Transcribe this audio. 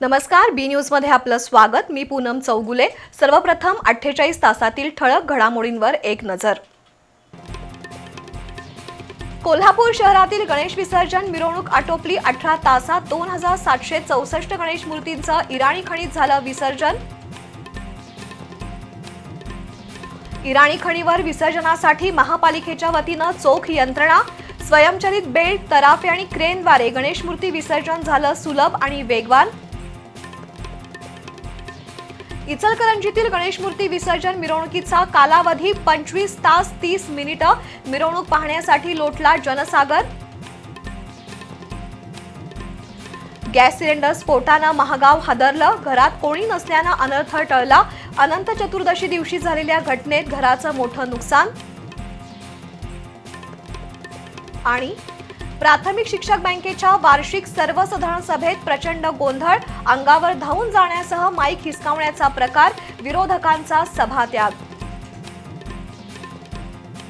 नमस्कार बी न्यूजमध्ये आपलं स्वागत. मी पूनम चौगुले. सर्वप्रथम अठ्ठेचाळीस तासातील ठळक घडामोडींवर एक नजर. कोल्हापूर शहरातील गणेश विसर्जन मिरवणूक आटोपली अठरा तासात दोन हजार सातशे चौसष्ट गणेश मूर्तींचं इराणी खणीत झालं विसर्जन. इराणी खणीवर विसर्जनासाठी महापालिकेच्या वतीनं चोख यंत्रणा स्वयंचलित बेल्ट तराफे आणि क्रेनद्वारे गणेश मूर्ती विसर्जन झालं सुलभ आणि वेगवान. इचलकरंजीतील गणेश मूर्ती विसर्जन मिरवणुकीचा कालावधी पंचवीस तास तीस मिनिटं. मिरवणूक पाहण्यासाठी लोटला जनसागर. गॅस सिलेंडर स्फोटानं महागाव हादरलं. घरात कोणी नसल्यानं अनर्थ टळला. अनंत चतुर्दशी दिवशी झालेल्या घटनेत घराचं मोठं नुकसान. आणि प्राथमिक शिक्षक बँकेच्या वार्षिक सर्वसाधारण सभेत प्रचंड गोंधळ अंगावर धावून जाण्यासह माईक हिसकावण्याचा प्रकार विरोधकांचा सभात्याग.